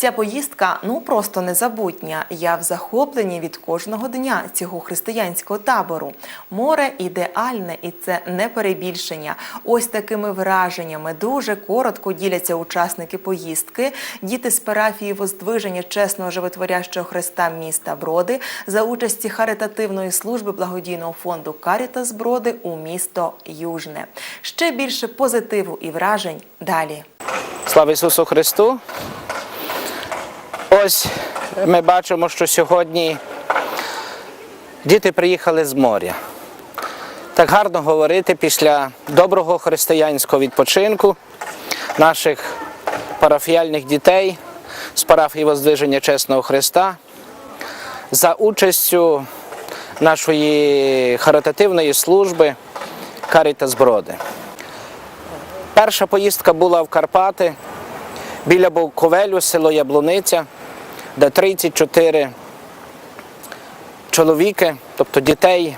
Ця поїздка ну просто незабутня. Я в захопленні від кожного дня цього християнського табору. Море ідеальне, і це не перебільшення. Ось такими враженнями дуже коротко діляться учасники поїздки. Діти з парафії Воздвиження чесного животворящого Христа міста Броди за участі харитативної служби благодійного фонду Карітас Броди у місто Южне. Ще більше позитиву і вражень далі. Слава Ісусу Христу! Ось ми бачимо, що сьогодні діти приїхали з моря. Так гарно говорити після доброго християнського відпочинку наших парафіяльних дітей з парафії Воздвиження Чесного Христа за участю нашої харитативної служби Карітас Броди. Перша поїздка була в Карпати біля Буковелю, село Яблуниця, де 34 чоловіки, тобто дітей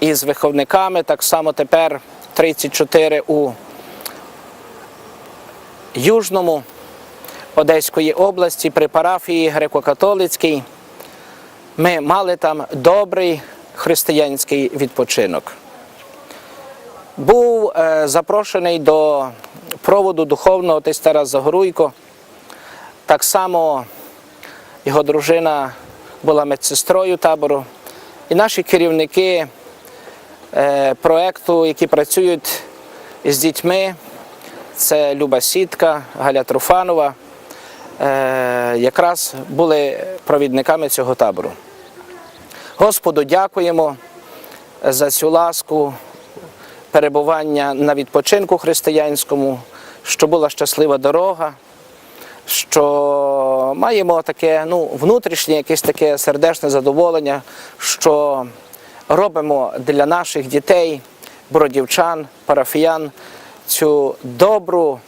із виховниками, так само тепер 34 у Южному Одеської області при парафії греко-католицькій. Ми мали там добрий християнський відпочинок був е, запрошений до проводу духовного отець Загоруйко. Так само його дружина була медсестрою табору. І наші керівники е, проєкту, які працюють з дітьми, це Люба Сітка, Галя Труфанова, е, якраз були провідниками цього табору. Господу дякуємо за цю ласку, перебування на відпочинку християнському, що була щаслива дорога, що маємо таке ну, внутрішнє якесь таке сердечне задоволення, що робимо для наших дітей, бродівчан, парафіян цю добру,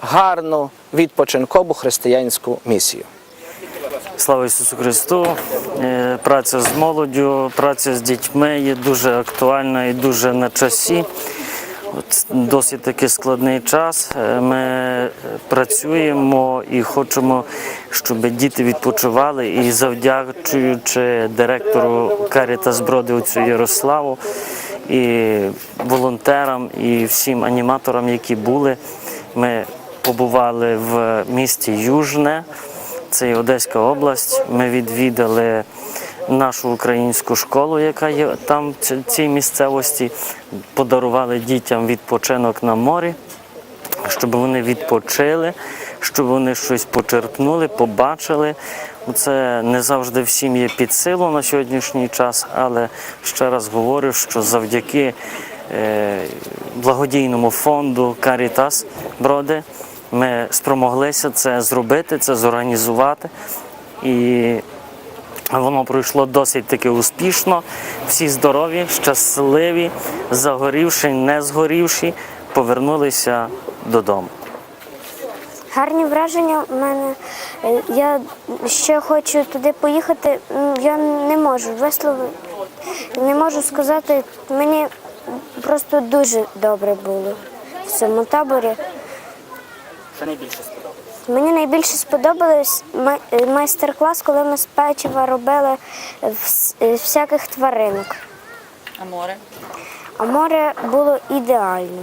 гарну відпочинкову християнську місію. Слава Ісусу Христу! Е, Праця з молоддю, праця з дітьми є дуже актуальна і дуже на часі. Досить таки складний час. Е, Ми працюємо і хочемо, щоб діти відпочивали. І завдячуючи директору Карітас Броди отцю Ярославу і волонтерам, і всім аніматорам, які були, ми побували в місті Южне. Це Одеська область. Ми відвідали нашу українську школу, яка є там в цій місцевості. Подарували дітям відпочинок на морі, щоб вони відпочили, щоб вони щось почерпнули, побачили. Це не завжди всім є під силу на сьогоднішній час, але ще раз говорю, що завдяки е, благодійному фонду Карітас Броди ми спромоглися це зробити, це зорганізувати. І воно пройшло досить таки успішно. Всі здорові, щасливі, загорівши, не згорівши, повернулися додому. Гарні враження в мене. Я ще хочу туди поїхати. Я не можу висловити, не можу сказати. Мені просто дуже добре було в цьому таборі. Що найбільше сподобалося? Мені найбільше сподобалось е, майстер-клас, коли ми з печива робили е, всяких тваринок. А море? А море було ідеально.